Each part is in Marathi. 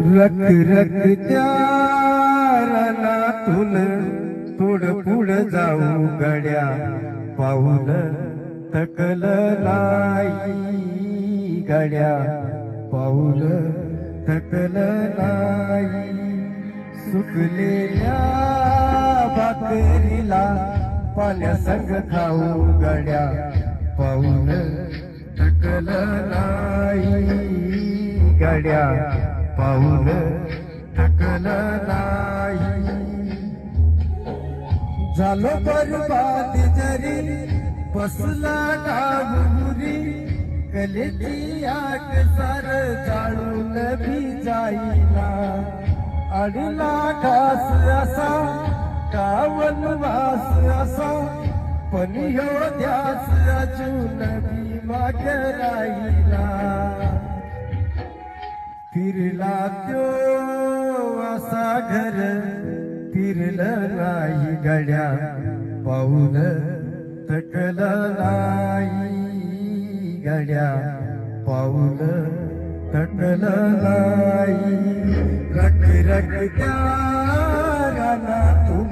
रख रख त्या रानातून थोड पुढ जाऊ गड्या. पाऊल थकल नाही गड्या. पाऊल थकल नाही. सुकलेल्या भाकरीला पाण्यासंग खाऊ गड्या. पाऊल थकल नाही गड्या. पाऊल टकल नाही झालो बरबाद जरी बसला डाबुरी कलेची आग सर जाळून भी जाईना. अडला घास असा कावन वास असा पण ह्यो ध्यास अजून भी माग राहिला. फिरला त्यो असा घर फिरलं नाही गड्या. पाऊल थकल नाही गड्या. पाऊल थकल नाही. रक रक त्या तुम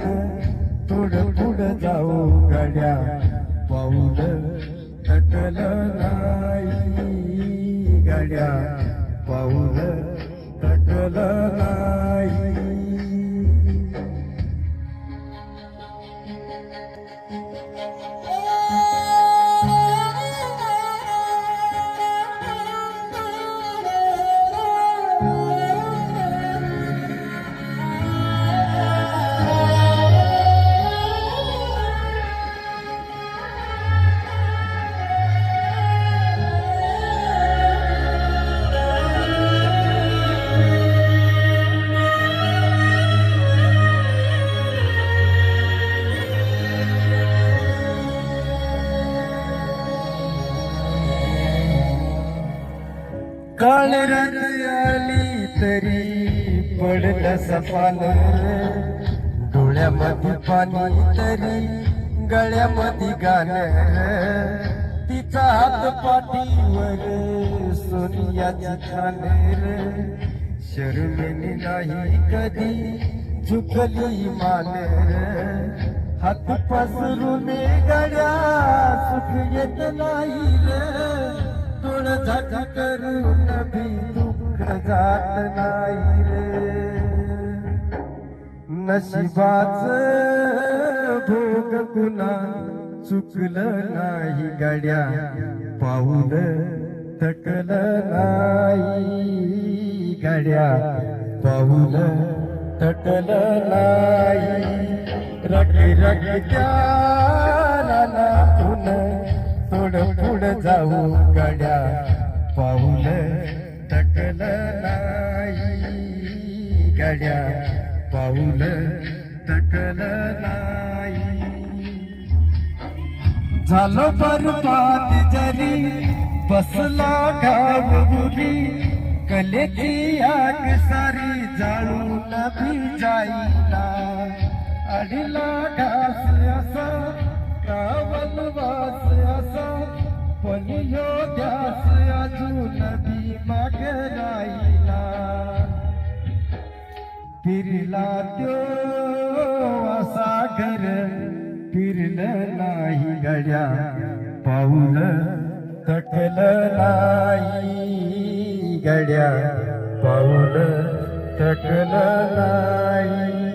थोडं पुढं जाऊ गड्या. पाऊल थकल नाही गड्या. पाऊल काळ आली तरी पडलं सपान डोळ्यामध्ये पाणी तरी गळ्यामध्ये गाणं तिचा हात पाठीवर सोनियाची खाणर शर्मेने नाही कधी झुकली मानर हात पसरून गड्या सुख येत नाही रे. तोड करून भी दुःख जात नाही रे। नशिबाच भोग कुणा चुकलं नाही गड्या। पाऊल थकल नाही गड्या। पाऊल थकल नाही। रग रग त्या रानातून पुढं जाऊ गड्या। पाऊल टकल नाही गड्या। पाऊल टकल नाही झालो बरबाद जरी बसला घाबुरी कलेची आग सारी जाळून भी जाईना अडला घास असा कावल वास असा। पण ह्यो ध्यास अजून भी माग राहिला. फिरला त्यो असा फिरलं नाही गड्या. पाऊल थकल नाही गड्या. पाऊल थकल नाही